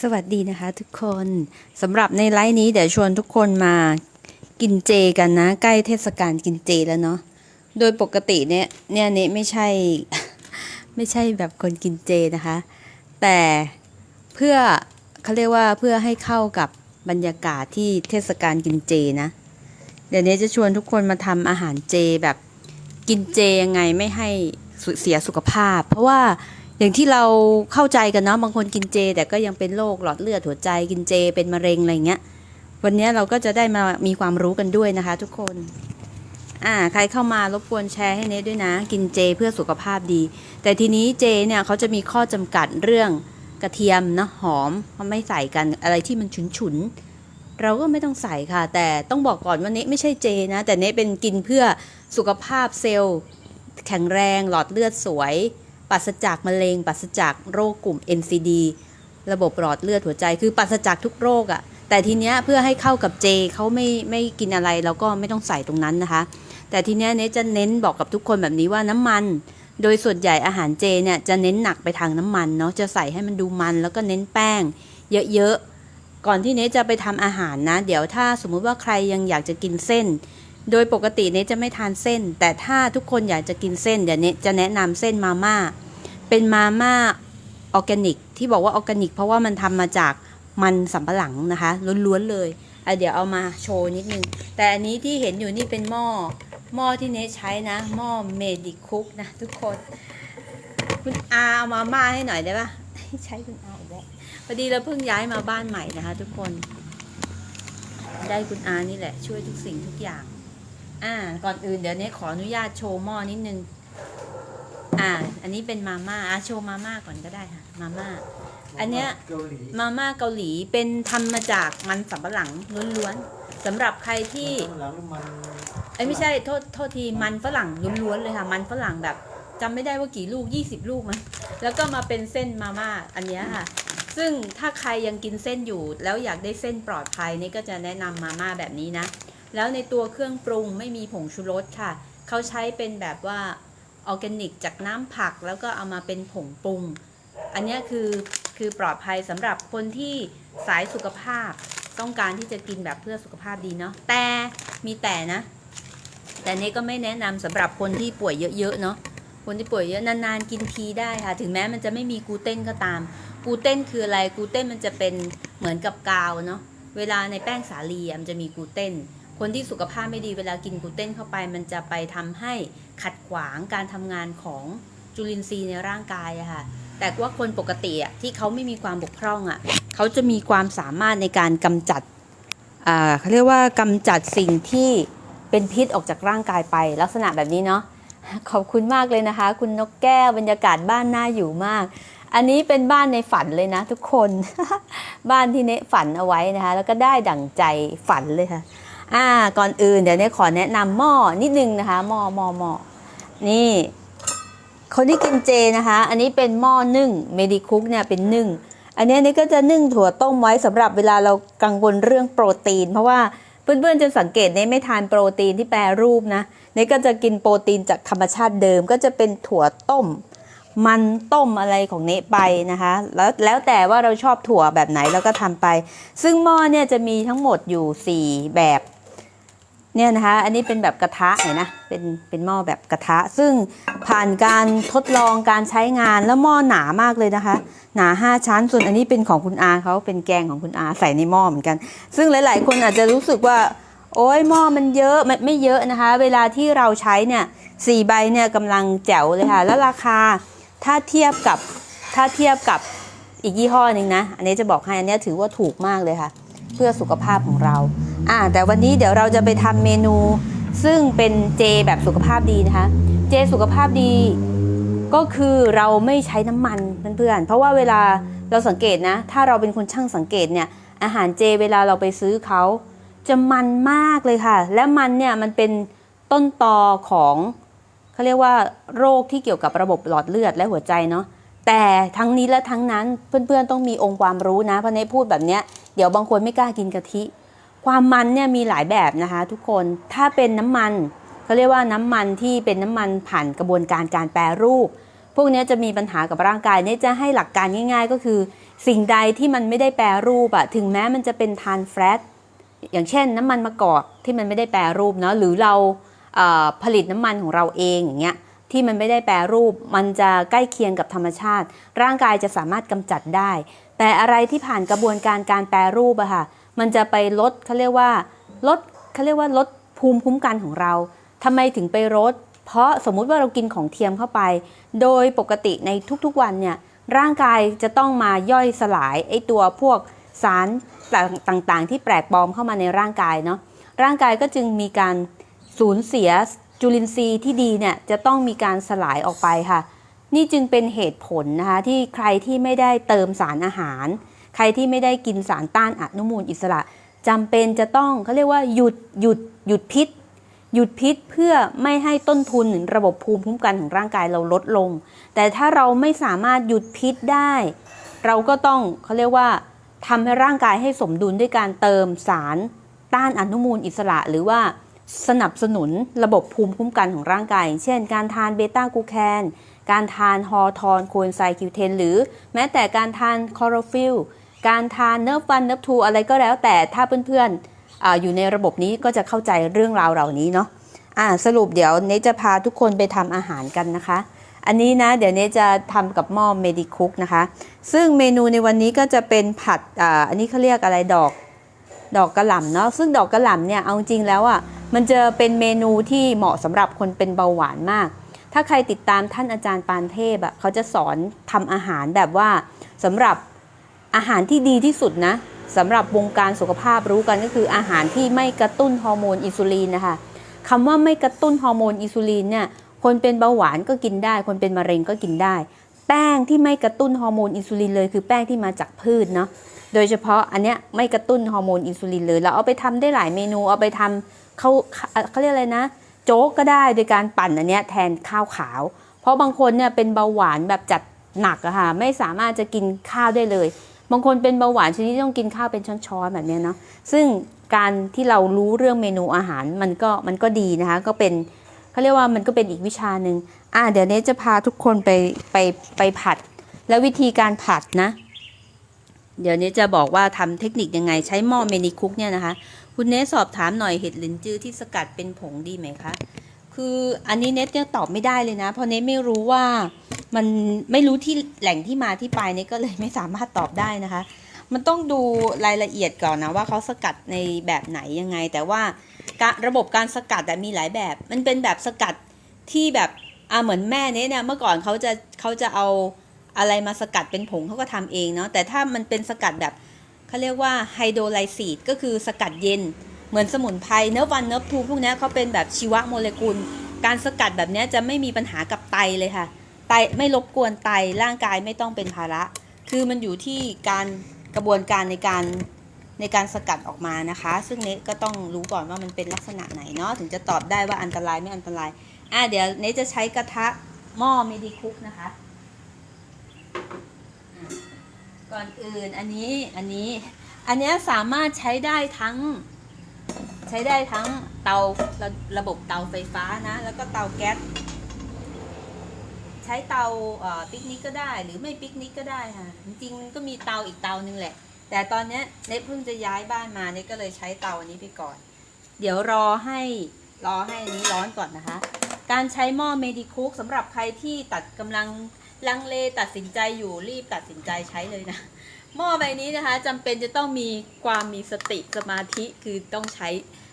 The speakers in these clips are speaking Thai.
สวัสดีนะคะทุกคนสำหรับในไลฟ์นี้เดี๋ยวชวนทุกคนมากินเจกันนะ ใกล้เทศกาลกินเจแล้วเนาะโดยปกติเนี่ยเนี่ยเนไม่ใช่ ไม่ใช่แบบคนกินเจนะคะ แต่เพื่อเขาเรียกว่าเพื่อให้เข้ากับบรรยากาศที่เทศกาลกินเจนะ เดี๋ยวนี้จะชวนทุกคนมาทำอาหารเจแบบกินเจยังไงไม่ให้เสียสุขภาพ เพราะว่า อย่างที่เราเข้าใจกันเนาะบางคนกินเจ แต่ก็ยังเป็นโรคหลอดเลือดหัวใจกินเจ เป็นมะเร็งอะไรเงี้ย วันนี้เราก็จะได้มามีความรู้กันด้วยนะคะ ทุกคนอ่าใครเข้ามารบกวนแชร์ให้เนทด้วยนะ กินเจเพื่อสุขภาพดี แต่ทีนี้เจเนี่ยเขาจะมีข้อจำกัดเรื่องกระเทียมนะหอมเขาไม่ใส่กันอะไรที่มันฉุนๆเราก็ไม่ต้องใส่ค่ะ แต่ต้องบอกก่อนว่าเนทไม่ใช่เจนะ แต่เนทเป็นกินเพื่อสุขภาพเซลล์ แข็งแรงหลอดเลือดสวย ปราศจากมะเร็งปราศจากโรคกลุ่ม NCD ระบบหลอดเลือดหัวใจ คือปราศจากทุกโรคอะ่ะ แต่ทีเนี้ยเพื่อให้เข้ากับเจเขาไม่ไม่กินอะไรเราก็ไม่ต้องใส่ตรงนั้นนะคะ แต่ทีเนี้ยเนจะเน้นบอกกับทุกคนแบบนี้ว่าน้ำมัน โดยส่วนใหญ่อาหารเจเนี่ยจะเน้นหนักไปทางน้ำมันเนาะ จะใส่ให้มันดูมันแล้วก็เน้นแป้ง เยอะๆ ก่อนที่เนจะไปทำอาหารนะ เดี๋ยวถ้าสมมุติว่าใครยังอยากจะกินเส้น โดยปกติเนจะไม่ทานเส้น แต่ถ้าทุกคนอยากจะกินเส้นเดี๋ยวเนทจะแนะนำเส้นมาม่าเป็นมาม่าออร์แกนิก ที่บอกว่าออร์แกนิก เพราะว่ามันทำมาจากมันสำปะหลังนะคะล้วนๆเลยอะเดี๋ยวเอามาโชว์นิดนึง แต่อันนี้ที่เห็นอยู่นี่เป็นหม้อหม้อที่เนใช้นะหม้อเมดิคุกนะทุกคน คุณอาเอามาม่าให้หน่อยได้ปะใช้คุณอาอีกแล้วพอดีเราเพิ่งย้ายมาบ้านใหม่นะคะ ทุกคน ได้คุณอานี่แหละ ช่วยทุกสิ่งทุกอย่าง อ่า ก่อนอื่นเดี๋ยวเนี้ขออนุญาตโชว์หม้อนิดนึง อ่า อันนี้เป็นมาม่าอะโชว์มาม่าก่อนก็ได้ค่ะ มาม่า อันเนี้ยเกาหลีมาม่าเกาหลีเป็นทำมาจากมันสำปะหลังล้วนๆสำหรับใครที่หลังมันเอ้ยไม่ใช่โทษโทษทีมันฝรั่งล้วนๆเลยค่ะ มันฝรั่งแบบจำไม่ได้ว่ากี่ลูก 20 ลูกมั้งแล้วก็มาเป็นเส้นมาม่าอันเนี้ยค่ะ ซึ่งถ้าใครยังกินเส้นอยู่ แล้วอยากได้เส้นปลอดภัยนี่ก็จะแนะนำมาม่าแบบนี้นะ แล้วในตัวเครื่องปรุงไม่มีผงชูรสค่ะ เขาใช้เป็นแบบว่าออร์แกนิกจากน้ำผักแล้วก็เอามาเป็นผงปรุง อันนี้คือคือปลอดภัยสำหรับคนที่สายสุขภาพต้องการที่จะกินแบบเพื่อสุขภาพดีเนาะแต่มีแต่นะ แต่นี้ก็ไม่แนะนำสำหรับคนที่ป่วยเยอะๆเนาะคนที่ป่วยเยอะนานๆกินทีได้ค่ะ ถึงแม้มันจะไม่มีกลูเตนก็ตามกลูเตนคืออะไรกลูเตนมันจะเป็นเหมือนกับกาวเนาะเวลาในแป้งสาลีมันจะมีกลูเตน คนที่สุขภาพไม่ดีเวลากินกลูเตนเข้าไป มันจะไปทำให้ขัดขวางการทำงานของจุลินทรีย์ในร่างกายอะค่ะ แต่ว่าคนปกติอะที่เขาไม่มีความบกพร่องอะเขาจะมีความสามารถในการกำจัดเขาเรียกว่ากำจัดสิ่งที่เป็นพิษออกจากร่างกายไปลักษณะแบบนี้เนาะขอบคุณมากเลยนะคะ คุณนกแก้วบรรยากาศบ้านน่าอยู่มาก อันนี้เป็นบ้านในฝันเลยนะทุกคน บ้านที่เนฝันเอาไว้นะคะ แล้วก็ได้ดั่งใจฝันเลยค่ะ อ่าก่อนอื่นเดี๋ยวเนะขอแนะนำหม้อนิดนึงนะคะหม้อหม้อหม้อนี่ คนที่กินเจนะคะ อันนี้เป็นหม้อนึ่งเมดิคุกเนี่ยเป็นนึ่งอันนี้นี่ก็จะนึ่งถั่วต้มไว้สำหรับเวลาเรากังวลเรื่องโปรตีน เพราะว่าเพื่อนๆจะสังเกตเนยไม่ทานโปรตีนที่แปรรูปนะเนยก็จะกินโปรตีนจากธรรมชาติเดิม ก็จะเป็นถั่วต้ม มันต้มอะไรของเนไปนะคะ แล้วแล้วแต่ว่าเราชอบถั่วแบบไหนเราก็ทำไป ซึ่งหม้อเนี่ยจะมีทั้งหมดอยู่ 4 แบบ เนี่ยนะคะอันนี้เป็นแบบกระทะเห็นนะเป็นเป็นหม้อแบบกระทะ ซึ่งผ่านการทดลองการใช้งานแล้วหม้อหนามากเลยนะคะ หนา 5 ชั้น ส่วนอันนี้เป็นของคุณอาเขาเป็นแกงของคุณอาใส่ในหม้อเหมือนกัน ซึ่งหลาย ๆ คนอาจจะรู้สึกว่า โอ้ยหม้อมันเยอะไม่ไม่เยอะนะคะ เวลาที่เราใช้เนี่ยสี่ใบเนี่ยกำลังแจ๋วเลยค่ะ แล้วราคาถ้าเทียบกับถ้าเทียบกับอีกยี่ห้อหนึ่งนะ อันนี้จะบอกให้อันนี้ถือว่าถูกมากเลยค่ะ เพื่อสุขภาพของเรา อ่าแต่วันนี้เดี๋ยวเราจะไปทำเมนู ซึ่งเป็นเจแบบสุขภาพดีนะคะ เจสุขภาพดี ก็คือเราไม่ใช้น้ำมันเพื่อนๆเพราะว่าเวลาเราสังเกตนะ ถ้าเราเป็นคนช่างสังเกตเนี่ย อาหารเจเวลาเราไปซื้อเขาจะมันมากเลยค่ะ และมันเนี่ยมันเป็นต้นตอของเขาเรียกว่าโรคที่เกี่ยวกับระบบหลอดเลือดและหัวใจเนาะแต่ทั้งนี้และทั้งนั้นเพื่อนๆต้องมีองค์ความรู้นะเพราะในพูดแบบเนี้ยเดี๋ยวบางคนไม่กล้ากินกะทิ ความมันเนี่ยมีหลายแบบนะคะ ทุกคนถ้าเป็นน้ำมันเขาเรียกว่าน้ำมันที่เป็นน้ำมันผ่านกระบวนการการแปรรูป พวกนี้จะมีปัญหากับร่างกายเนี่ยจะให้หลักการง่าย ๆ ก็คือ สิ่งใดที่มันไม่ได้แปรรูปอะถึงแม้มันจะเป็นทานแฟตอย่างเช่น น้ำมันมะกอกที่มันไม่ได้แปรรูปเนาะหรือเราเผลิตน้ำมันของเราเองอย่างเงี้ยที่มันไม่ได้แปรรูป มันจะใกล้เคียงกับธรรมชาติ ร่างกายจะสามารถกำจัดได้ แต่อะไรที่ผ่านกระบวนการการแปรรูปอะค่ะ มันจะไปลดเขาเรียกว่าลดเขาเรียกว่าลดภูมิคุ้มกันของเราทำไมถึงไปลดเพราะสมมุติว่าเรากินของเทียมเข้าไป โดยปกติในทุกๆวันเนี่ยร่างกายจะต้องมาย่อยสลายไอตัวพวกสารต่างๆ ที่แปลกปลอมเข้ามาในร่างกายเนาะร่างกายก็จึงมีการสูญเสียจุลินทรีย์ที่ดีเนี่ยจะต้องมีการสลายออกไปค่ะ นี่จึงเป็นเหตุผลนะคะที่ใครที่ไม่ได้เติมสารอาหาร ใครที่ไม่ได้กินสารต้านอนุมูลอิสระจำเป็นจะต้องเขาเรียกว่าหยุดหยุดหยุดพิษ หยุดพิษเพื่อไม่ให้ต้นทุนระบบภูมิคุ้มกันของร่างกายเราลดลง แต่ถ้าเราไม่สามารถหยุดพิษได้ เราก็ต้องเขาเรียกว่าทำให้ร่างกายให้สมดุลด้วยการเติมสารต้านอนุมูลอิสระ หรือว่าสนับสนุนระบบภูมิคุ้มกันของร่างกาย เช่น การทานเบต้ากลูแคน การทานฮอร์ทอนโคเอนไซคิวเทน หรือแม้แต่การทานคอโรฟิล การทานเนิร์ฟวันเนิร์ฟทูอะไรก็แล้วแต่ถ้าเพื่อนๆออยู่ในระบบนี้ก็จะเข้าใจเรื่องราวเหล่านี้เนาะอ่าสรุปเดี๋ยวเนจะพาทุกคนไปทำอาหารกันนะคะ อันนี้นะเดี๋ยวเนจะทำกับหม้อเมดิคุกนะคะ ซึ่งเมนูในวันนี้ก็จะเป็นผัดอ่าอันนี้เขาเรียกอะไรดอกดอกกระหล่ำเนาะซึ่งดอกกระหล่ำเนี่ยเอาจริงแล้วอะมันจะเป็นเมนูที่เหมาะสำหรับคนเป็นเบาหวานมาก ถ้าใครติดตามท่านอาจารย์ปานเทพอะเขาจะสอนทำอาหารแบบว่าสำหรับ อาหารที่ดีที่สุดนะสำหรับวงการสุขภาพรู้กันก็คืออาหารที่ไม่กระตุ้นฮอร์โมนอินซูลินนะคะคำว่าไม่กระตุ้นฮอร์โมนอินซูลินเนี่ยคนเป็นเบาหวานก็กินได้ คนเป็นมะเร็งก็กินได้ แป้งที่ไม่กระตุ้นฮอร์โมนอินซูลินเลยคือแป้งที่มาจากพืชเนาะโดยเฉพาะอันเนี้ยไม่กระตุ้นฮอร์โมนอินซูลินเลยเราเอาไปทำได้หลายเมนูเอาไปทำเขาเขาเรียกอะไรนะ โจ๊กก็ได้โดยการปั่นอันเนี้ยแทนข้าวขาว เพราะบางคนเนี่ยเป็นเบาหวานแบบจัดหนักอะค่ะไม่สามารถจะกินข้าวได้เลย บางคนเป็นเบาหวานชนิดที่ต้องกินข้าวเป็นช้อนๆแบบนี้เนาะซึ่งการที่เรารู้เรื่องเมนูอาหารมันก็มันก็ดีนะคะ ก็เป็นเขาเรียกว่ามันก็เป็นอีกวิชาหนึ่งอะเดี๋ยวเนี้จะพาทุกคนไปไปไปผัด แล้ววิธีการผัดนะ เดี๋ยวนี้จะบอกว่าทำเทคนิคยังไงใช้หม้อเมนิคุกเนี่ยนะคะ คุณเนสสอบถามหน่อยเห็ดหลินจือที่สกัดเป็นผงดีไหมคะ คืออันนี้เนสยังตอบไม่ได้เลยนะ เพราะเนสไม่รู้ว่า มันไม่รู้ที่แหล่งที่มาที่ไปเนสก็เลยไม่สามารถตอบได้นะคะ มันต้องดูรายละเอียดก่อนนะว่าเขาสกัดในแบบไหนยังไง แต่ว่าระบบการสกัดอะมีหลายแบบ มันเป็นแบบสกัดที่แบบอ่าเหมือนแม่เนสเนี่ยเมื่อก่อนเขาจะเขาจะเอาอะไรมาสกัดเป็นผงเขาก็ทำเองเนาะแต่ถ้ามันเป็นสกัดแบบเขาเรียกว่าไฮโดรไลซีดก็คือสกัดเย็น เหมือนสมุนไพรเนื้อวันเนื้อทูพวกนี้เขาเป็นแบบชีวโมเลกุล การสกัดแบบนี้จะไม่มีปัญหากับไตเลยค่ะ ไตไม่รบกวนไตร่างกายไม่ต้องเป็นภาระ คือมันอยู่ที่การกระบวนการในการในการสกัดออกมานะคะ ซึ่งเนทก็ต้องรู้ก่อนว่ามันเป็นลักษณะไหนเนาะถึงจะตอบได้ว่าอันตรายไม่อันตรายอะเดี๋ยวเนทจะใช้กระทะหม้อเมดิคุกนะคะ ก่อนอื่นอันนี้อันนี้อันนี้สามารถใช้ได้ทั้งใช้ได้ทั้งเตาระระบบเตาไฟฟ้านะ แล้วก็เตาแก๊ส ช้เตาเอ่อปิกนิกก็ได้ หรือไม่ปิกนิกก็ได้ค่ะจริงๆมันก็มีเตาอีกเตานึงแหละ แต่ตอนนี้เน็ตเพิ่งจะย้ายบ้านมาเน็ตก็เลยใช้เตาอันนี้ไปก่อน เดี๋ยวรอให้รอให้อันนี้ร้อนก่อนนะคะ การใช้หม้อเมดิคุกสำหรับใครที่ตัดกำลังลังเลตัดสินใจอยู่รีบตัดสินใจใช้เลยนะหม้อใบนี้นะคะจำเป็นจะต้องมีความมีสติสมาธิคือต้องใช้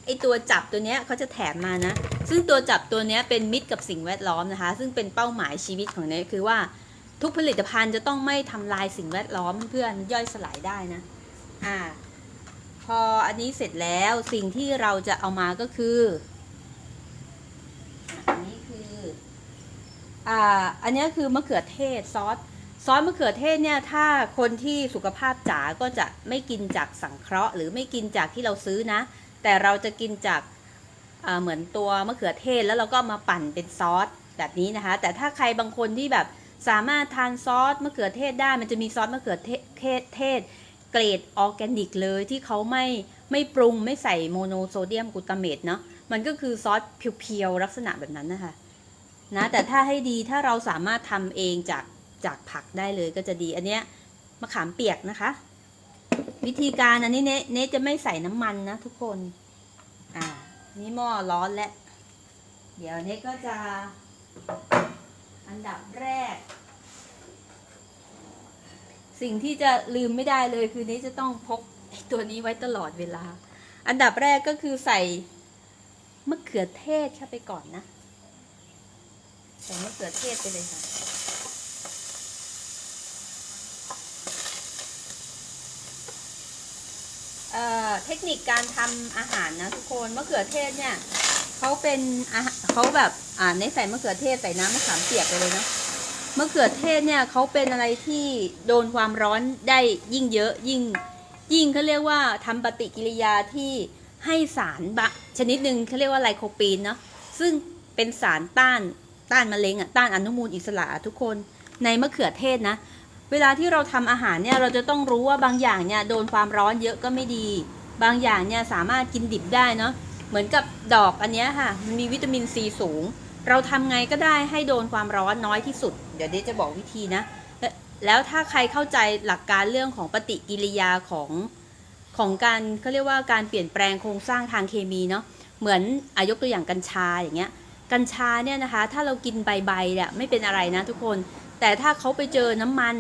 ไอตัวจับตัวเนี้ยเขาจะแถมมานะ ซึ่งตัวจับตัวเนี้ยเป็นมิตรกับสิ่งแวดล้อมนะคะ ซึ่งเป็นเป้าหมายชีวิตของเนี้ยคือว่าทุกผลิตภัณฑ์จะต้องไม่ทำลายสิ่งแวดล้อมเพื่อนย่อยสลายได้นะ อ่า พออันนี้เสร็จแล้วสิ่งที่เราจะเอามาก็คืออันนี้คืออ่าอันนี้คือมะเขือเทศซอสซอสมะเขือเทศเนี่ยถ้าคนที่สุขภาพจ๋าก็จะไม่กินจากสังเคราะห์ หรือไม่กินจากที่เราซื้อนะ แต่เราจะกินจากเหมือนตัวมะเขือเทศแล้วเราก็มาปั่นเป็นซอสแบบนี้นะคะ แต่ถ้าใครบางคนที่แบบสามารถทานซอสมะเขือเทศได้ มันจะมีซอสมะเขือเทศเทศเทศเกรดออร์แกนิกเลยที่เขาไม่ไม่ปรุงไม่ใส่โมโนโซเดียมกลูตาเมตเนาะมันก็คือซอสเพียวๆลักษณะแบบนั้นนะคะนะแต่ถ้าให้ดีถ้าเราสามารถทำเองจากจากผักได้เลยก็จะดีอันเนี้ยมะขามเปียกนะคะ วิธีการอันนี้เนเนจะไม่ใส่น้ำมันนะทุกคน อ่า นี่หม้อร้อนแล้วเดี๋ยวเนก็จะอันดับแรก สิ่งที่จะลืมไม่ได้เลยคือเนจะต้องพกตัวนี้ไว้ตลอดเวลา อันดับแรกก็คือใส่มะเขือเทศเข้าไปก่อนนะ ใส่มะเขือเทศไปเลยค่ะ เเทคนิคการทำอาหารนะทุกคนมะเขือเทศเนี่ยเขาเป็นอาหารเขาแบบอ่าในใส่มะเขือเทศใส่น้ำมะขามเปียกไปเลยเนาะมะเขือเทศเนี่ยเขาเป็นอะไรที่โดนความร้อนได้ยิ่งเยอะยิ่งยิ่งเขาเรียกว่าทำปฏิกิริยาที่ให้สารบะชนิดหนึ่งเขาเรียกว่าไลโคปีนเนาะซึ่งเป็นสารต้านต้านมะเร็งอะต้านอนุมูลอิสระทุกคนในมะเขือเทศนะ เวลาที่เราทำอาหารเนี่ยเราจะต้องรู้ว่าบางอย่างเนี่ยโดนความร้อนเยอะก็ไม่ดี บางอย่างเนี่ยสามารถกินดิบได้เนาะเหมือนกับดอกอันเนี้ยค่ะมันมีวิตามินซีสูง เราทำไงก็ได้ให้โดนความร้อนน้อยที่สุด เดี๋ยวเดจะบอกวิธีนะและแล้วถ้าใครเข้าใจหลักการเรื่องของปฏิกิริยาของของการเขาเรียกว่าการเปลี่ยนแปลงโครงสร้างทางเคมีเนาะเหมือนอายกตัวอย่างกัญชาอย่างเงี้ยกัญชาเนี่ยนะคะ ถ้าเรากินใบๆเนี่ยไม่เป็นอะไรนะทุกคน แต่ถ้าเขาไปเจอน้ำมัน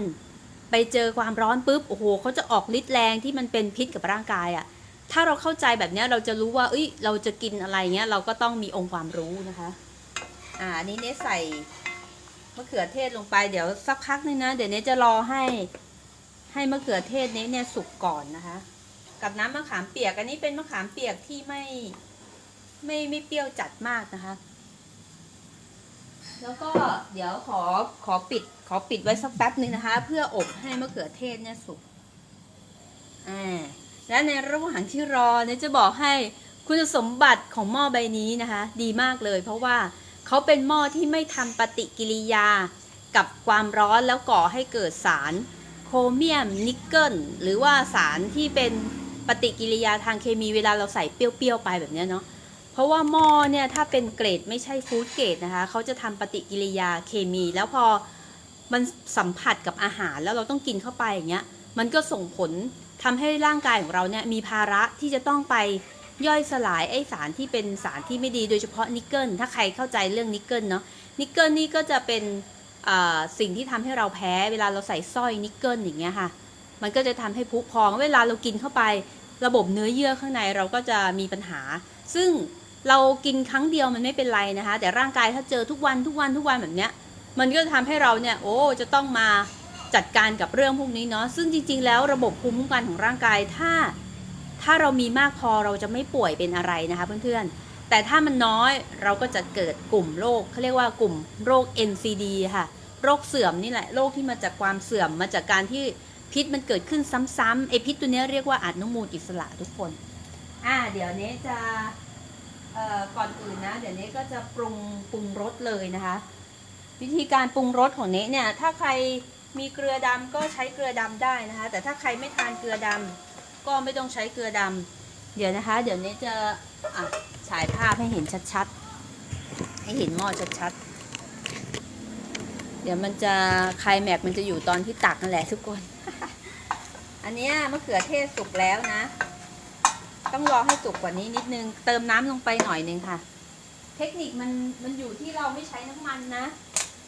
ไปเจอความร้อนปุ๊บโอ้โหเขาจะออกฤทธิ์แรงที่มันเป็นพิษกับร่างกายอะ่ะถ้าเราเข้าใจแบบนี้เราจะรู้ว่า เอ้ย เราจะกินอะไรเงี้ย เราก็ต้องมีองค์ความรู้นะคะ อ่าอันนี้เนสใส่มะเขือเทศลงไป เดี๋ยวสักพักนึงนะ เดี๋ยวเนสจะรอให้ ให้มะเขือเทศเนสเนี่ยสุกก่อนนะคะ กับน้ำมะขามเปียก อันนี้เป็นมะขามเปียกที่ไม่ ไม่ไม่เปรี้ยวจัดมากนะคะ แล้วก็เดี๋ยวขอขอปิดขอปิดไว้สักแป๊บหนึ่งนะคะ เพื่ออบให้มะเขือเทศเนี่ยสุกอ่าและในระหว่างที่รอเนี่ยจะบอกให้คุณสมบัติของหม้อใบนี้นะคะ ดีมากเลย เพราะว่าเขาเป็นหม้อที่ไม่ทำปฏิกิริยากับความร้อนแล้วก่อให้เกิดสารโครเมียมนิกเกิลหรือว่าสารที่เป็นปฏิกิริยาทางเคมีเวลาเราใส่เปรี้ยวๆไปแบบเนี้ยเนาะ ราะว่าหม้อเนี่ยถ้าเป็นเกรดไม่ใช่ฟู้ดเกรดนะคะเขาจะทำปฏิกิริยาเคมี แล้วพอมันสัมผัสกับอาหารแล้วเราต้องกินเข้าไปอย่างเงี้ยมันก็ส่งผลทำให้ร่างกายของเราเนี่ยมีภาระที่จะต้องไปย่อยสลายไอสารที่เป็นสารที่ไม่ดีโดยเฉพาะนิกเกิลถ้าใครเข้าใจเรื่องนิกเกิลเนาะนิกเกิลนี่ก็จะเป็นสิ่งที่ทำให้เราแพ้เวลาเราใส่สร้อยนิกเกิลอย่างเงี้ยค่ะ มันก็จะทำให้ผุพองเวลาเรากินเข้าไป ระบบเนื้อเยื่อข้างในเราก็จะมีปัญหา ซึ่ง เรากินครั้งเดียวมันไม่เป็นไรนะคะ แต่ร่างกายถ้าเจอทุกวันทุกวันทุกวันแบบเนี้ย มันก็ทำให้เราเนี่ยโอ้จะต้องมาจัดการกับเรื่องพวกนี้เนาะซึ่งจริง ๆ แล้วระบบภูมิคุ้มกันของร่างกายถ้า ถ้าเรามีมากพอเราจะไม่ป่วยเป็นอะไรนะคะเพื่อนๆ แต่ถ้ามันน้อยเราก็จะเกิดกลุ่มโรคเขาเรียกว่ากลุ่มโรค NCD ค่ะ โรคเสื่อมนี่แหละโรคที่มาจากความเสื่อมมาจากการที่พิษมันเกิดขึ้นซ้ำๆไอพิษตัวนี้เรียกว่าอนุมูลอิสระทุกคน อ่า เดี๋ยวนี้จะ ก่อนอื่นนะ เดี๋ยวนี้ก็จะปรุงปรุงรสเลยนะคะ วิธีการปรุงรสของเนี้เนี่ย ถ้าใครมีเกลือดำก็ใช้เกลือดำได้นะคะ แต่ถ้าใครไม่ทานเกลือดำก็ไม่ต้องใช้เกลือดำเดี๋ยวนะคะ เดี๋ยวนี้จะอะฉายภาพให้เห็นชัดๆ ให้เห็นหม้อชัดๆ เดี๋ยวมันจะคลแม็กมันจะอยู่ตอนที่ตักนั่นแหละทุกคน อันนี้มะเขือเทศสุกแล้วนะ ต้องรอให้สุกกว่านี้นิดนึง เติมน้ำลงไปหน่อยนึงค่ะ เทคนิคมันมันอยู่ที่เราไม่ใช้น้ำมันนะ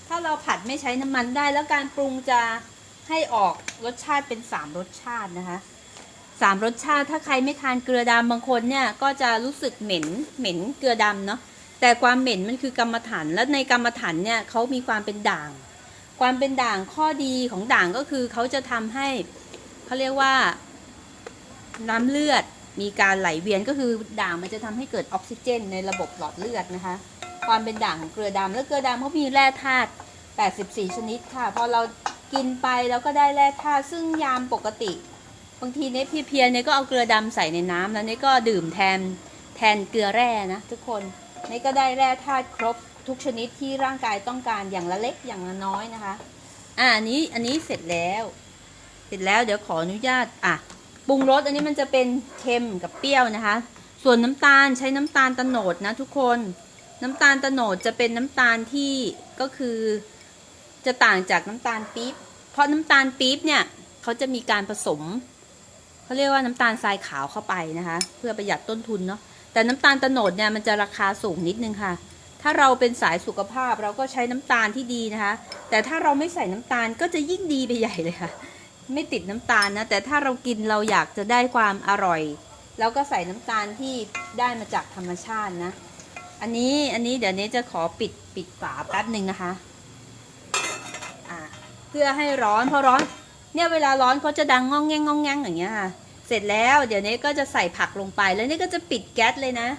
ถ้าเราผัดไม่ใช้น้ำมันได้ แล้วการปรุงจะให้ออกรสชาติเป็นสามรสชาตินะคะสามรสชาติถ้าใครไม่ทานเกลือดำบางคนเนี่ยก็จะรู้สึกเหม็นเหม็นเกลือดำเนาะแต่ความเหม็นมันคือกรรมฐานและในกรรมฐานเนี่ยเขามีความเป็นด่าง ความเป็นด่างข้อดีของด่างก็คือเขาจะทำให้เขาเรียกว่าน้ำเลือด มีการไหลเวียนก็คือด่างมันจะทำให้เกิดออกซิเจน ในระบบหลอดเลือดนะคะ ความเป็นด่างของเกลือดำแล้วเกลือดำเขามีแร่ธาตุ84 ชนิดค่ะ พอเรากินไปแล้วก็ได้แร่ธาตุซึ่งยามปกติ บางทีเนี่ยเพียเนี่ยก็เอาเกลือดำใส่ในน้ำแล้วเนี่ยก็ดื่มแทนแทนเกลือแร่นะทุกคนนี่ก็ได้แร่ธาตุครบทุกชนิดที่ร่างกายต้องการอย่างละเล็กอย่างละน้อยนะคะอ่าอันนี้อันนี้เสร็จแล้ว เสร็จแล้วเดี๋ยวขออนุญาตอะ ปรุงรสอันนี้มันจะเป็นเค็มกับเปรี้ยวนะคะ ส่วนน้ำตาลใช้น้ำตาลตะโนดนะทุกคน น้ำตาลตะโนดจะเป็นน้ำตาลที่ก็คือจะต่างจากน้ำตาลปี๊บ เพราะน้ำตาลปี๊บเนี่ยเขาจะมีการผสมเขาเรียกว่าน้ำตาลทรายขาวเข้าไปนะคะ เพื่อประหยัดต้นทุนเนาะ แต่น้ำตาลโตโนดเนี่ยมันจะราคาสูงนิดนึงค่ะถ้าเราเป็นสายสุขภาพเราก็ใช้น้ำตาลที่ดีนะคะ แต่ถ้าเราไม่ใส่น้ำตาลก็จะยิ่งดีไปใหญ่เลยค่ะ ไม่ติดน้ำตาลนะ แต่ถ้าเรากินเราอยากจะได้ความอร่อยแล้วก็ใส่น้ำตาลที่ได้มาจากธรรมชาตินะ อันนี้อันนี้เดี๋ยวนี้จะขอปิดปิดฝาแป๊บหนึ่งนะคะอ่าเพื่อให้ร้อนพอร้อน เนี่ยเวลาร้อนเขาจะดังงองแงงงองแงงอย่างเงี้ยค่ะ เสร็จแล้วเดี๋ยวนี้ก็จะใส่ผักลงไปแล้วนี่ก็จะปิดแก๊สเลยนะ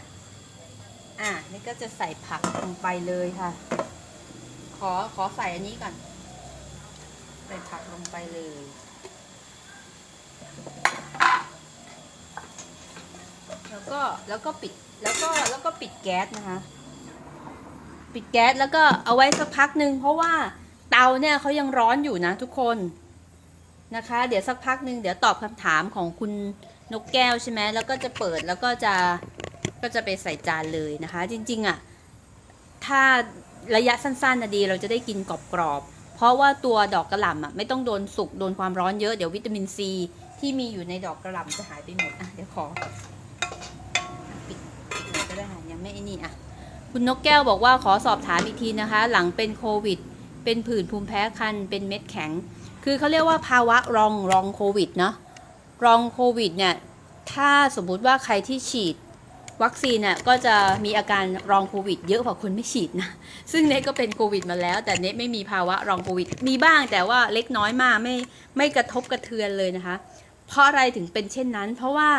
อ่านี่ก็จะใส่ผักลงไปเลยค่ะ ขอขอใส่อันนี้ก่อนใส่ผักลงไปเลย แล้วก็แล้วก็ปิดแล้วก็แล้วก็ปิดแก๊สนะคะ ปิดแก๊สแล้วก็เอาไว้สักพักหนึ่งเพราะว่าเตาเนี่ยเขายังร้อนอยู่นะทุกคนนะคะ เดี๋ยวสักพักหนึ่งเดี๋ยวตอบคำถามของคุณนกแก้วใช่ไหมแล้วก็จะเปิดแล้วก็จะก็จะไปใส่จานเลยนะคะ จริงๆอะถ้าระยะสั้นๆนะดีเราจะได้กินกรอบๆเพราะว่าตัวดอกกระหล่ำอะไม่ต้องโดนสุกโดนความร้อนเยอะเดี๋ยววิตามินซี ที่มีอยู่ในดอกกระหล่ำจะหายไปหมดอะเดี๋ยวขอปิดปิดหน่อยก็ได้ค่ะยังไม่ไอ้นี่อะคุณนกแก้วบอกว่าขอสอบถามอีกทีนะคะ หลังเป็นโควิด เป็นผื่นภูมิแพ้คัน เป็นเม็ดแข็ง คือเขาเรียกว่าภาวะรองรองโควิดเนาะรองโควิดเนี่ยถ้าสมมุติว่าใครที่ฉีดวัคซีนเนี่ยก็จะมีอาการรองโควิดเยอะกว่าคนไม่ฉีดนะ ซึ่งเนทก็เป็นโควิดมาแล้ว แต่เนทไม่มีภาวะรองโควิด มีบ้างแต่ว่าเล็กน้อยมากไม่ไม่กระทบกระเทือนเลยนะคะ เพราะอะไรถึงเป็นเช่นนั้น เพราะว่า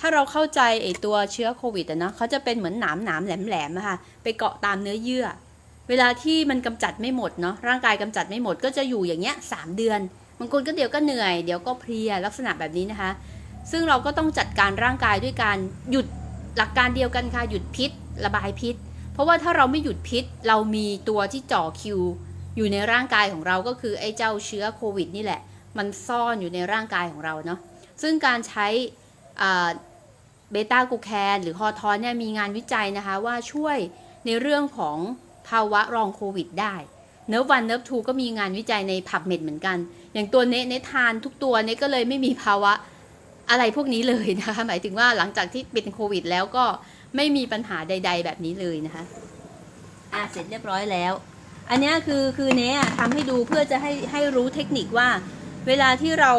ถ้าเราเข้าใจไอตัวเชื้อโควิดอะนะเขาจะเป็นเหมือนหนามหนามแหลมแหลมๆอะค่ะไปเกาะตามเนื้อเยื่อ เวลาที่มันกำจัดไม่หมดเนาะร่างกายกำจัดไม่หมดก็จะอยู่อย่างเงี้ยสามเดือนบางคนก็เดี๋ยวก็เหนื่อยเดี๋ยวก็เพลียลักษณะแบบนี้นะคะ ซึ่งเราก็ต้องจัดการร่างกายด้วยการหยุดหลักการเดียวกันค่ะหยุดพิษ ระบายพิษ เพราะว่าถ้าเราไม่หยุดพิษ เรามีตัวที่จ่อคิว อยู่ในร่างกายของเราก็คือไอ้เจ้าเชื้อโควิดนี่แหละ มันซ่อนอยู่ในร่างกายของเราเนาะซึ่งการใช้เบต้ากูแคนหรือฮอทอนเนี่ยมีงานวิจัยนะคะว่าช่วยในเรื่องของภาวะรองโควิดได้เนิร์ฟวันเนิร์ฟทูก็มีงานวิจัยในผับเม็ดเหมือนกัน อย่างตัวเนเนทานทุกตัวเนก็เลยไม่มีภาวะอะไรพวกนี้เลยนะคะหมายถึงว่าหลังจากที่เป็นโควิด แล้วก็ไม่มีปัญหาใด ๆ แบบนี้เลยนะคะอะเสร็จเรียบร้อยแล้ว อันนี้คือคือเนี้ยทำให้ดูเพื่อจะให้ให้รู้เทคนิคว่า เวลาที่เรา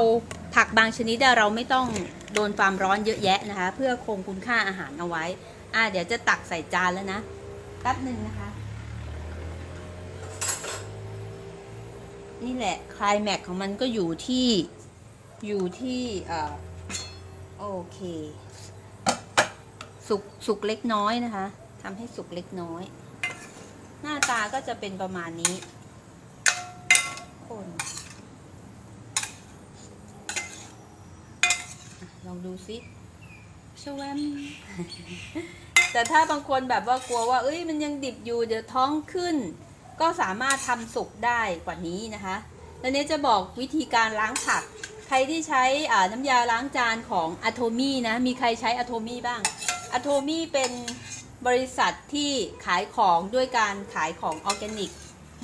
ผักบางชนิดเราไม่ต้องโดนความร้อนเยอะแยะนะคะ เพื่อคงคุณค่าอาหารเอาไว้ อะเดี๋ยวจะตักใส่จานแล้วนะแป๊บหนึ่งนะคะ นี่แหละคลายแม็กของมันก็อยู่ที่อยู่ที่เอ่อโอเค สุกสุกเล็กน้อยนะคะทำให้สุกเล็กน้อย หน้าตาก็จะเป็นประมาณนี้คน อะลองดูซิชวม แต่ถ้าบางคนแบบว่ากลัวว่า เอ้ยมันยังดิบอยู่เดี๋ยวท้องขึ้น ก็สามารถทำสุกได้กว่านี้นะคะแล้วเนี้จะบอกวิธีการล้างผัก ใครที่ใช้น้ำยาล้างจานของ a t o m y นะ มีใครใช้ a t o m y บ้าง a t o m y เป็นบริษัทที่ขายของด้วยการขายของออร์แกนิก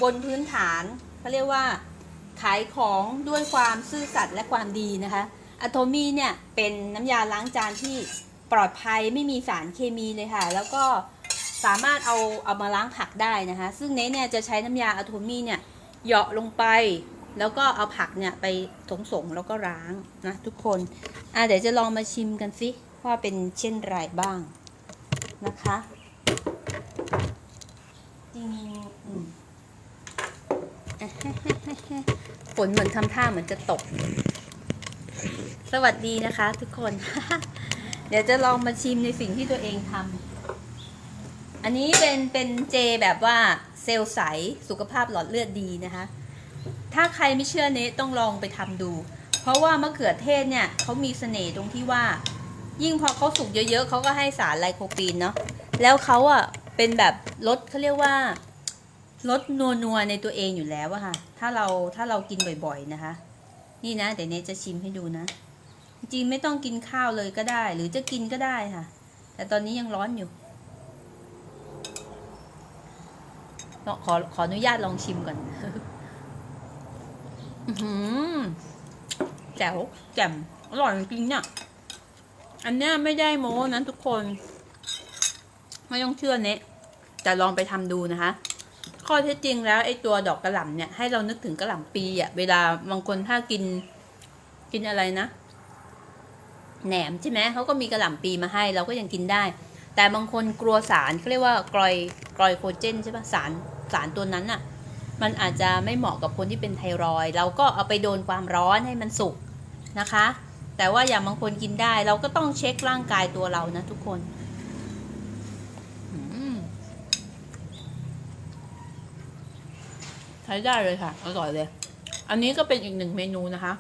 บนพื้นฐานเขาเรียกว่าขายของด้วยความซื่อสัตย์และความดีนะคะ อะโทมีเนี่ยเป็นน้ำยาล้างจานที่ปลอดภัยไม่มีสารเคมีเลยค่ะ แล้วก็สามารถเอาเอามาล้างผักได้นะคะ ซึ่งเนเนี่ยจะใช้น้ำยาอะโทมีเนี่ยเหยาะลงไป แล้วก็เอาผักเนี่ยไปถงสงแล้วก็ล้างนะทุกคนอะเดี๋ยวจะลองมาชิมกันสิว่าเป็นเช่นไรบ้างนะคะจริงฝนเหมือนทำท่าเหมือนจะตก สวัสดีนะคะทุกคน เดี๋ยวจะลองมาชิมในสิ่งที่ตัวเองทำอันนี้เป็นเป็นเจแบบว่าเซลล์ใสสุขภาพหลอดเลือดดีนะคะ ถ้าใครไม่เชื่อเนตต้องลองไปทำดู เพราะว่ามะเขือเทศเนี่ยเขามีเสน่ห์ตรงที่ว่า ยิ่งพอเขาสุกเยอะๆเขาก็ให้สารไลโคปีนเนาะแล้วเขาอะเป็นแบบลดเขาเรียกว่าลดนัวนัวๆในตัวเองอยู่แล้วอะค่ะ ถ้าเราถ้าเรากินบ่อยๆนะคะ นี่นะเดี๋ยวเนจะชิมให้ดูนะ จริงไม่ต้องกินข้าวเลยก็ได้ หรือจะกินก็ได้ค่ะ แต่ตอนนี้ยังร้อนอยู่ลองขอขออนุญาตลองชิมก่อนอื้อหือแจ๋วแจ่มอร่อยจริงเนี่ย อันเนี้ยไม่ได้โม้นะทุกคน ไม่ต้องเชื่อเนะแต่ลองไปทำดูนะคะ ข้อเท็จจริงแล้วไอ้ตัวดอกกระหล่ำเนี่ยให้เรานึกถึงกระหล่ำปีอะ เวลาบางคนถ้ากินกินอะไรนะ แหนมใช่ไหมเขาก็มีกระหล่ำปีมาให้ เราก็ยังกินได้ แต่บางคนกลัวสารเขาเรียกว่ากรอยกรอยโคเจนใช่ปะสารสารตัวนั้นอะมันอาจจะไม่เหมาะกับคนที่เป็นไทรอยเราก็เอาไปโดนความร้อนให้มันสุกนะคะ แต่ว่าอย่างบางคนกินได้ เราก็ต้องเช็คร่างกายตัวเรานะทุกคนใช้ได้เลยค่ะอร่อยเลย อันนี้ก็เป็นอีกหนึ่งเมนูนะคะ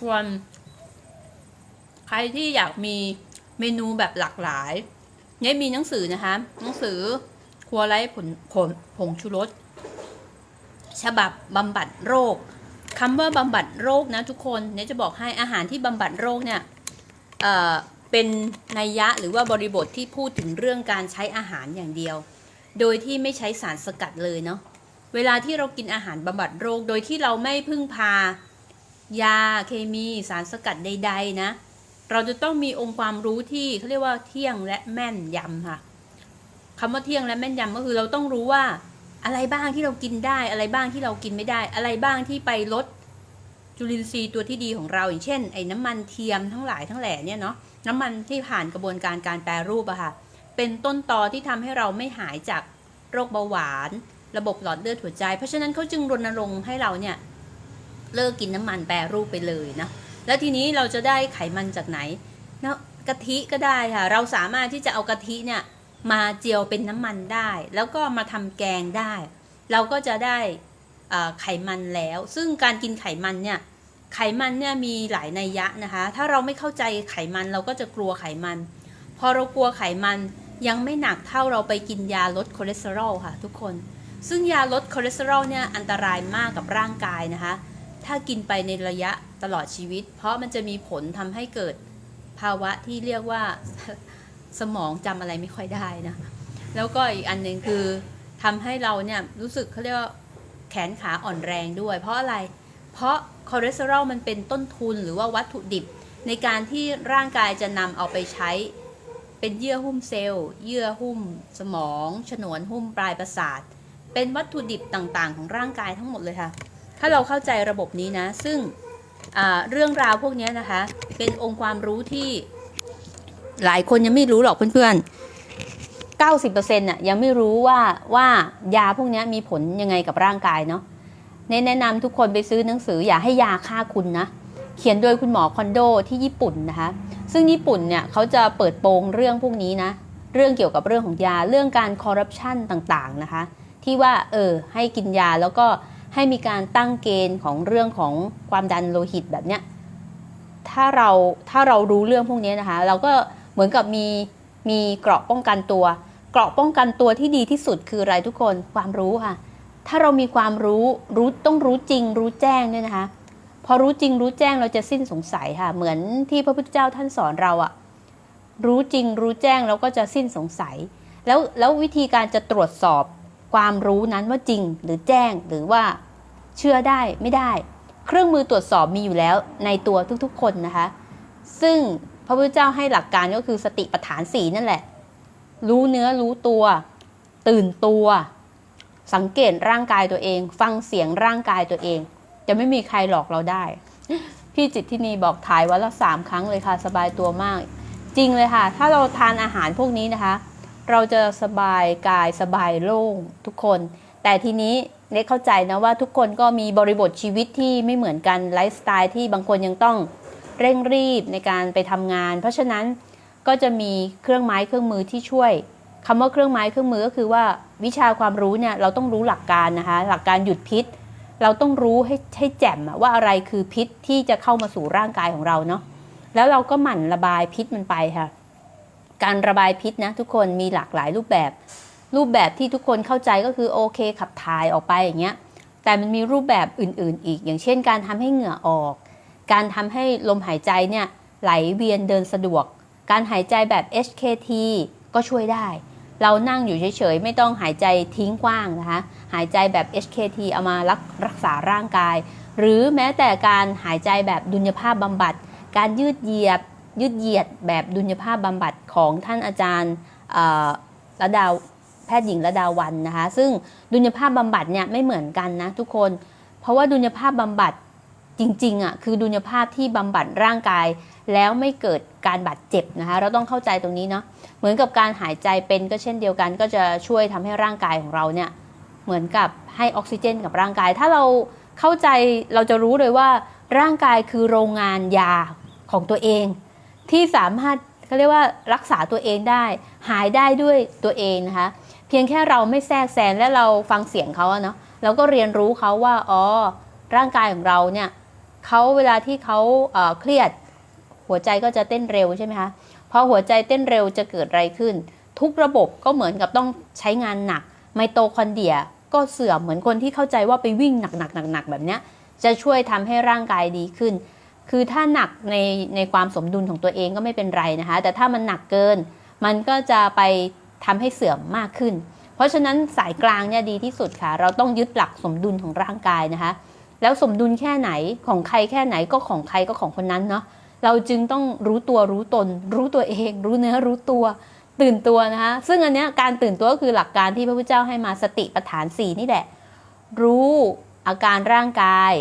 ส่วน ใครที่อยากมีเมนูแบบหลากหลายเนี่ยมีหนังสือนะคะ หนังสือครัวไร้ผลผลผงชูรสฉบับบำบัดโรคคำว่าบำบัดโรคนะทุกคนเนี่ยจะบอกให้อาหารที่บำบัดโรคเนี่ยเอ่อเป็นนัยยะหรือว่าบริบทที่พูดถึงเรื่องการใช้อาหารอย่างเดียว โดยที่ไม่ใช้สารสกัดเลยเนาะเวลาที่เรากินอาหารบำบัดโรค โดยที่เราไม่พึ่งพา ยาเคมีสารสกัดใด ๆ นะ เราจะต้องมีองค์ความรู้ที่เขาเรียกว่าเที่ยงและแม่นยำค่ะคำว่าเที่ยงและแม่นยำก็คือเราต้องรู้ว่าอะไรบ้างที่เรากินได้ อะไรบ้างที่เรากินไม่ได้ อะไรบ้างที่ไปลดจุลินทรีย์ตัวที่ดีของเรา อย่างเช่น ไอ้น้ำมันเทียมทั้งหลายทั้งแหล่เนี่ยเนาะน้ำมันที่ผ่านกระบวนการการแปรรูปอะค่ะเป็นต้นตอที่ทำให้เราไม่หายจากโรคเบาหวาน ระบบหลอดเลือดหัวใจ เพราะฉะนั้นเขาจึงรณรงค์ให้เราเนี่ยเลิกกินน้ำมันแปรรูปไปเลยนะ แล้วทีนี้เราจะได้ไขมันจากไหนนะกะทิก็ได้ค่ะ เราสามารถที่จะเอากะทิเนี่ยมาเจียวเป็นน้ำมันได้ แล้วก็มาทำแกงได้ เราก็จะได้ไขมันแล้ว ซึ่งการกินไขมันเนี่ยไขมันเนี่ยมีหลายนัยยะนะคะ ถ้าเราไม่เข้าใจไขมันเราก็จะกลัวไขมัน พอเรากลัวไขมันยังไม่หนักเท่าเราไปกินยาลดคอเลสเตอรอลค่ะทุกคน ซึ่งยาลดคอเลสเตอรอลเนี่ยอันตรายมากกับร่างกายนะคะ ถ้ากินไปในระยะตลอดชีวิต เพราะมันจะมีผลทำให้เกิดภาวะที่เรียกว่าสมองจำอะไรไม่ค่อยได้นะ แล้วก็อีกอันหนึ่งคือทำให้เราเนี่ยรู้สึกเขาเรียกว่าแขนขาอ่อนแรงด้วย เพราะอะไร เพราะคอเลสเตอรอลมันเป็นต้นทุนหรือว่าวัตถุดิบ ในการที่ร่างกายจะนำเอาไปใช้เป็นเยื่อหุ้มเซลล์เยื่อหุ้มสมอง ฉนวนหุ้มปลายประสาท เป็นวัตถุดิบต่างๆ ของร่างกายทั้งหมดเลยค่ะ ถ้าเราเข้าใจระบบนี้นะ ซึ่งเรื่องราวพวกนี้นะคะ เป็นองค์ความรู้ที่หลายคนยังไม่รู้หรอกเพื่อนๆ 90%น่ะยังไม่รู้ว่าว่ายาพวกนี้มีผลยังไงกับร่างกายเนาะเน้นแนะนำทุกคนไปซื้อหนังสืออย่าให้ยาฆ่าคุณนะ เขียนโดยคุณหมอคอนโดที่ญี่ปุ่นนะคะ ซึ่งญี่ปุ่นเนี่ยเขาจะเปิดโปงเรื่องพวกนี้นะ เรื่องเกี่ยวกับเรื่องของยาเรื่องการคอร์รัปชันต่างๆนะคะ ที่ว่าเออให้กินยาแล้วก็ ให้มีการตั้งเกณฑ์ของเรื่องของความดันโลหิตแบบเนี้ยถ้าเราถ้าเรารู้เรื่องพวกนี้นะคะ เราก็เหมือนกับมีมีเกราะป้องกันตัว เกราะป้องกันตัวที่ดีที่สุดคืออะไรทุกคนความรู้ค่ะ ถ้าเรามีความรู้รู้ต้องรู้จริง รู้แจ้งด้วยนะคะ พอรู้จริงรู้แจ้งเราจะสิ้นสงสัยค่ะ เหมือนที่พระพุทธเจ้าท่านสอนเราอะรู้จริงรู้แจ้งเราก็จะสิ้นสงสัย แล้วแล้ววิธีการจะตรวจสอบ ความรู้นั้นว่าจริงหรือแจ้งหรือว่าเชื่อได้ไม่ได้ เครื่องมือตรวจสอบมีอยู่แล้วในตัวทุกๆคนนะคะ ซึ่งพระพุทธเจ้าให้หลักการก็คือสติปัฏฐานสีนั่นแหละ รู้เนื้อรู้ตัว ตื่นตัว สังเกตร่างกายตัวเอง ฟังเสียงร่างกายตัวเอง จะไม่มีใครหลอกเราได้ พี่จิตที่นี่บอกถ่ายวันละสามครั้งเลยค่ะ สบายตัวมาก จริงเลยค่ะ ถ้าเราทานอาหารพวกนี้นะคะ เราจะสบายกายสบายโล่งทุกคน แต่ทีนี้เน็กเข้าใจนะว่าทุกคนก็มีบริบทชีวิตที่ไม่เหมือนกันไลฟ์สไตล์ที่บางคนยังต้องเร่งรีบในการไปทำงาน เพราะฉะนั้นก็จะมีเครื่องไม้เครื่องมือที่ช่วยคำว่าเครื่องไม้เครื่องมือก็คือว่าวิชาความรู้เนี่ยเราต้องรู้หลักการนะคะ หลักการหยุดพิษ เราต้องรู้ให้ให้แจ่มว่าอะไรคือพิษที่จะเข้ามาสู่ร่างกายของเราเนาะแล้วเราก็หมั่นระบายพิษมันไปค่ะ การระบายพิษนะทุกคนมีหลากหลายรูปแบบ รูปแบบที่ทุกคนเข้าใจก็คือโอเคขับถ่ายออกไปอย่างเงี้ยแต่มันมีรูปแบบอื่นๆ อีก อย่างเช่น การทำให้เหงื่อออก การทำให้ลมหายใจเนี่ยไหลเวียนเดินสะดวก การหายใจแบบ HKT ก็ช่วยได้ เรานั่งอยู่เฉยๆ ไม่ต้องหายใจทิ้งกว้างนะคะ หายใจแบบ HKT เอามารักรักษาร่างกาย หรือแม้แต่การหายใจแบบดุลยภาพบำบัด การยืดเหยียด ยืดเหยียดแบบดุลยภาพบำบัดของท่านอาจารย์ระดาแพทย์หญิงระดาวันนะคะ ซึ่งดุลยภาพบำบัดเนี่ยไม่เหมือนกันนะทุกคน เพราะว่าดุลยภาพบำบัดจริงๆอะคือดุลยภาพที่บำบัดร่างกาย แล้วไม่เกิดการบาดเจ็บนะคะ เราต้องเข้าใจตรงนี้เนาะเหมือนกับการหายใจเป็นก็เช่นเดียวกัน ก็จะช่วยทำให้ร่างกายของเราเนี่ยเหมือนกับให้ออกซิเจนกับร่างกาย ถ้าเราเข้าใจเราจะรู้เลยว่าร่างกายคือโรงงานยาของตัวเอง ที่สามารถเขาเรียกว่ารักษาตัวเองได้ หายได้ด้วยตัวเองนะคะ เพียงแค่เราไม่แทรกแซงและเราฟังเสียงเขาเนาะเราก็เรียนรู้เขาว่าอ๋อร่างกายของเราเนี่ยเขาเวลาที่เขาเอ่อเครียดหัวใจก็จะเต้นเร็วใช่ไหมคะพอหัวใจเต้นเร็วจะเกิดอะไรขึ้น ทุกระบบก็เหมือนกับต้องใช้งานหนัก ไมโตคอนเดียก็เสื่อมเหมือนคนที่เข้าใจว่าไปวิ่งหนักๆๆแบบเนี้ยจะช่วยทำให้ร่างกายดีขึ้น คือถ้าหนักในในความสมดุลของตัวเองก็ไม่เป็นไรนะคะ แต่ถ้ามันหนักเกิน มันก็จะไปทำให้เสื่อมมากขึ้น เพราะฉะนั้นสายกลางเนี่ยดีที่สุดค่ะ เราต้องยึดหลักสมดุลของร่างกายนะคะ แล้วสมดุลแค่ไหนของใครแค่ไหนก็ของใครก็ของคนนั้นเนาะเราจึงต้องรู้ตัวรู้ตน รู้ตัวเอง รู้เนื้อรู้ตัว ตื่นตัวนะคะซึ่งอันเนี้ยการตื่นตัวก็คือหลักการที่พระพุทธเจ้าให้มาสติปัฏฐานสี่นี่แหละ รู้อาการร่างกาย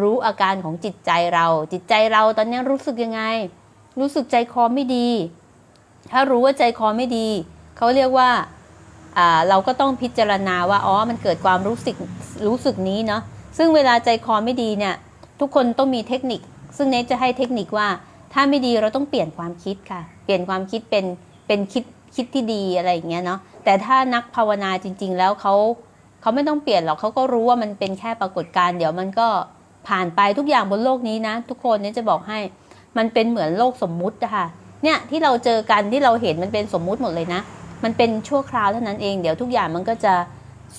รู้อาการของจิตใจเรา จิตใจเราตอนนี้รู้สึกยังไง รู้สึกใจคอไม่ดี ถ้ารู้ว่าใจคอไม่ดี เขาเรียกว่าเราก็ต้องพิจารณาว่าอ๋อมันเกิดความรู้สึกรู้สึกนี้เนาะซึ่งเวลาใจคอไม่ดีเนี่ยทุกคนต้องมีเทคนิค ซึ่งเนทจะให้เทคนิคว่า ถ้าไม่ดีเราต้องเปลี่ยนความคิดค่ะ เปลี่ยนความคิดเป็นเป็นคิดคิดที่ดีอะไรอย่างเงี้ยเนาะแต่ถ้านักภาวนาจริง ๆ แล้วเขาเขาไม่ต้องเปลี่ยนหรอกเขาก็รู้ว่ามันเป็นแค่ปรากฏการณ์เดี๋ยวมันก็ ผ่านไปทุกอย่างบนโลกนี้นะ ทุกคนเนี่ยจะบอกให้มันเป็นเหมือนโลกสมมุติะค่ะเนี่ยที่เราเจอกันที่เราเห็นมันเป็นสมมุติหมดเลยนะ มันเป็นชั่วคราวเท่านั้นเองเดี๋ยวทุกอย่างมันก็จะ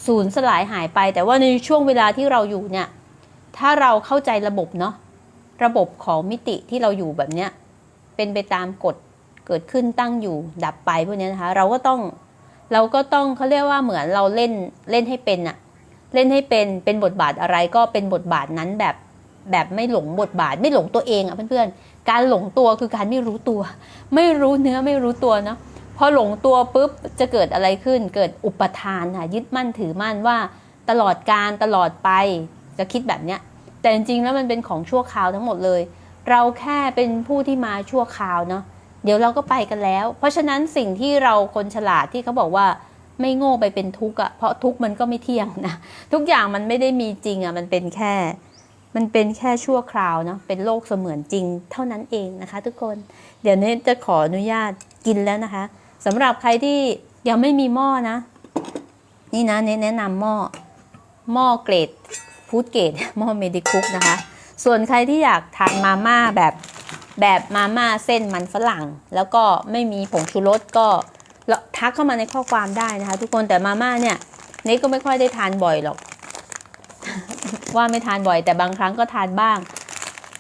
สูญสลายหายไป แต่ว่าในช่วงเวลาที่เราอยู่เนี่ยถ้าเราเข้าใจระบบเนาะระบบของมิติที่เราอยู่แบบเนี้ยเป็นไปตามกฎเกิดขึ้นตั้งอยู่ดับไปพวกนี้นะคะ เราก็ต้องเราก็ต้องเขาเรียกว่าเหมือนเราเล่นเล่นให้เป็นอะ เล่นให้เป็นเป็นบทบาทอะไรก็เป็นบทบาทนั้นแบบแบบไม่หลงบทบาทไม่หลงตัวเองอะเพื่อนๆ การหลงตัวคือการไม่รู้ตัว ไม่รู้เนื้อไม่รู้ตัวเนาะพอหลงตัวปุ๊บจะเกิดอะไรขึ้น เกิดอุปทานค่ะยึดมั่นถือมั่นว่าตลอดการตลอดไปจะคิดแบบเนี้ยแต่จริงๆแล้วมันเป็นของชั่วคราวทั้งหมดเลย เราแค่เป็นผู้ที่มาชั่วคราวเนาะเดี๋ยวเราก็ไปกันแล้ว เพราะฉะนั้นสิ่งที่เราคนฉลาดที่เขาบอกว่า ไม่โง่ไปเป็นทุกข์อะเพราะทุกข์มันก็ไม่เที่ยงนะทุกอย่างมันไม่ได้มีจริงอะมันเป็นแค่ มันเป็นแค่ชั่วคราวเนาะเป็นโลกเสมือนจริงเท่านั้นเองนะคะ ทุกคนเดี๋ยวนี้จะขออนุญาตกินแล้วนะคะสำหรับใครที่ยังไม่มีหม้อนะ นี่นะเน้นแนะนำหม้อหม้อเกรดฟู้ดเกรดหม้อเมดิคุกนะคะ ส่วนใครที่อยากทานมาม่าแบบแบบมาม่าเส้นมันฝรั่ง แล้วก็ไม่มีผงชูรสก็ ทักเข้ามาในข้อความได้นะคะ ทุกคนแต่มาม่าเนี่ยเนทก็ไม่ค่อยได้ทานบ่อยหรอก ว่าไม่ทานบ่อย แต่บางครั้งก็ทานบ้าง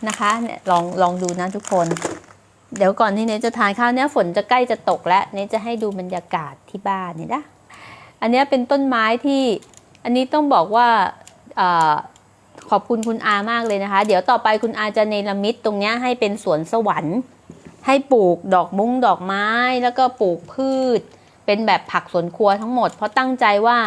นะคะเนี่ยลองลองดูนะทุกคน เดี๋ยวก่อนที่เนจะทานข้าวเนี่ยฝนจะใกล้จะตกแล้วเนจะให้ดูบรรยากาศที่บ้านเนี่ยนะอันนี้เป็นต้นไม้ที่อันนี้ต้องบอกว่าอขอบคุณคุณอามากเลยนะคะ เดี๋ยวต่อไปคุณอาจะเนรมิตตรงเนี้ยให้เป็นสวนสวรรค์ ให้ปลูกดอกมุ้งดอกไม้ แล้วก็ปลูกพืช เป็นแบบผักสวนครัวทั้งหมด เพราะตั้งใจว่า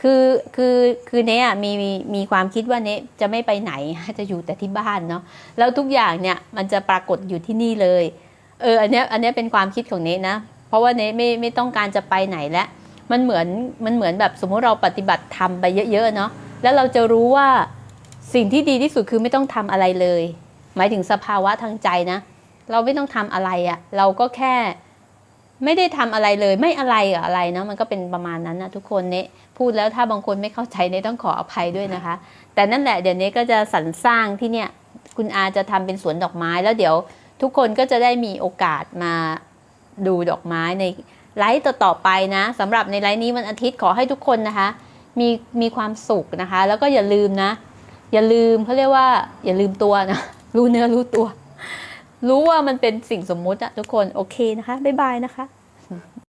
คือคือคือเนี้ยมีมีความคิดว่าเนี้ยจะไม่ไปไหนจะอยู่แต่ที่บ้านเนาะแล้วทุกอย่างเนี่ยมันจะปรากฏอยู่ที่นี่เลยเอออันเนี้ยอันเนี้ยเป็นความคิดของเนี้นะ เพราะว่าเนี้ไม่ไม่ต้องการจะไปไหนแล้วมันเหมือนมันเหมือนแบบสมมติเราปฏิบัติทำไปเยอะๆเนาะแล้วเราจะรู้ว่าสิ่งที่ดีที่สุดคือไม่ต้องทำอะไรเลย หมายถึงสภาวะทางใจนะ เราไม่ต้องทำอะไรอะ่ะ เราก็แค่ไม่ได้ทำอะไรเลย ไม่อะไรกับอะไรเนาะมันก็เป็นประมาณนั้นนะทุกคนเนะพูดแล้วถ้าบางคนไม่เข้าใจเนะต้องขออภัยด้วยนะคะ แต่นั่นแหละเดี๋ยวเนี้ก็จะสรรสร้างที่เนี่ยคุณอาจะทำเป็นสวนดอกไม้แล้วเดี๋ยวทุกคนก็จะได้มีโอกาสมาดูดอกไม้ในไลฟ์ต่อๆไปนะสำหรับในไลฟ์นี้วันอาทิตย์ขอให้ทุกคนนะคะ มีมีความสุขนะคะ แล้วก็อย่าลืมนะ อย่าลืมเขาเรียกว่า อย่าลืมตัวนะ รู้เนื้อรู้ตัว รู้ว่ามันเป็นสิ่งสมมุติอะทุกคน โอเคนะคะ บ๊ายบายนะคะ